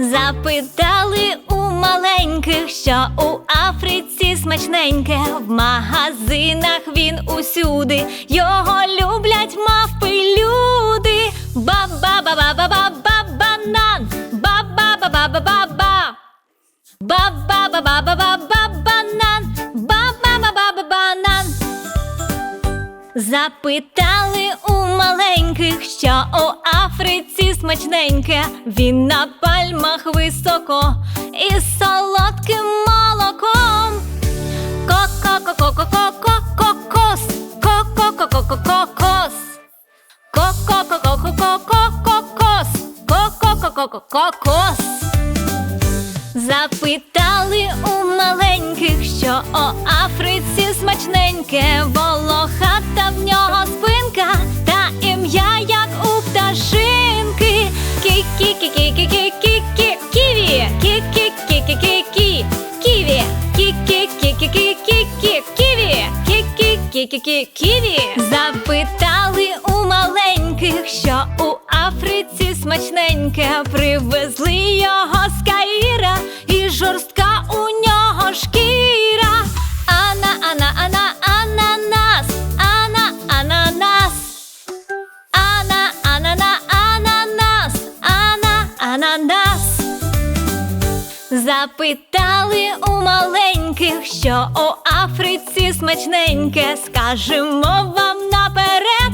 Запитали у маленьких, що у Африці смачненьке. В магазинах він усюди. Його люблять мавпи люди. Ба-ба-ба-ба-ба-ба-банан. Ба-ба-ба-ба-ба-ба-ба. Ба-ба-ба-ба-ба-ба-банан. Запитали у маленьких, що у Африці смачненьке, він на пальмах високо із солодким молоком. Ко-ко-ко-ко-ко-ко-кокос, ко-ко-ко-ко-ко-кокос, ко-ко-ко-ко-ко-ко-кокос, ко-ко-ко-ко-кокос. Запитали у маленьких, що у Африці смачненьке, волохата в нього спинка, та ім'я як у пташинки. Кі-кі-кі-кі-кі-кі-кі-кі. Ківі, кі-кі-кі-кі-кі-кі. Ківі, кі-кі-кі-кі-кі-кі Ківі, кі-кі-кі-кі-кі Ківі. Запитали у маленьких, що у Африці смачненьке, привезли його Запитали у маленьких, що у Африці смачненьке, скажемо вам наперед,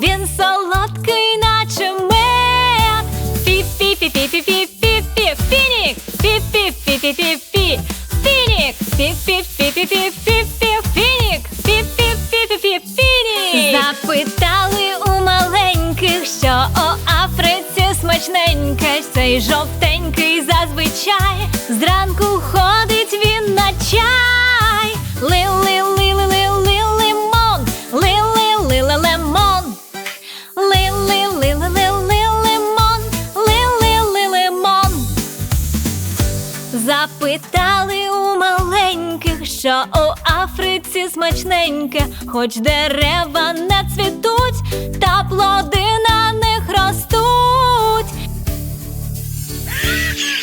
він солодкий, наче мед. Фі-фі-фі-фі-фі-фі-фі, фінік, фі-фі-фі-фі-фі-фі, фінік, фі-фі-фі-фі-фі-фі, фінік, фі-фі-фі-фі-фі, фінік. Запитали у маленьких, що у смачненьке, цей жовтенький зазвичай. Зранку ходить він на чай. Ли-ли-ли-ли-ли-ли-лимон, ли-ли-ли-ли-лимон. Ли-ли-ли-ли-ли-ли-лимон, ли-ли-ли-лимон. Запитали у маленьких, що у Африці смачненьке, хоч дерева не цвітуть, та плоди на них ростуть. Yeah.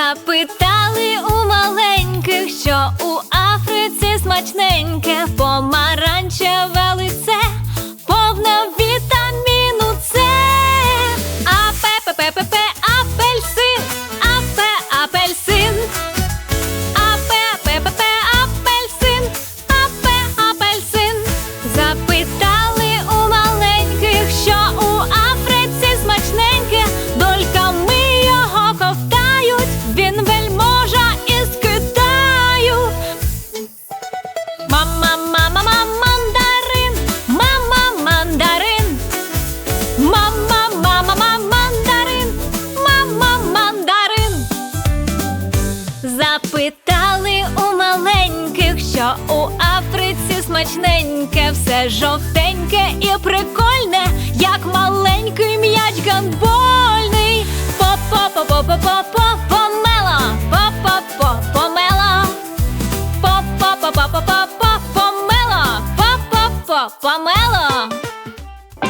Запитали у маленьких, що у Африці смачненьке, помаранчеве лице, у Африці смачненьке, все жовтеньке і прикольне, як маленький м'яч гандбольний. По-по-по-по-по-по-по, помела, по-по-по, помела. По-по-по-по-по-по, по-по-по, помела.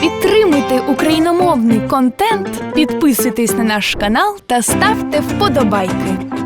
Підтримуйте україномовний контент, підписуйтесь на наш канал та ставте вподобайки.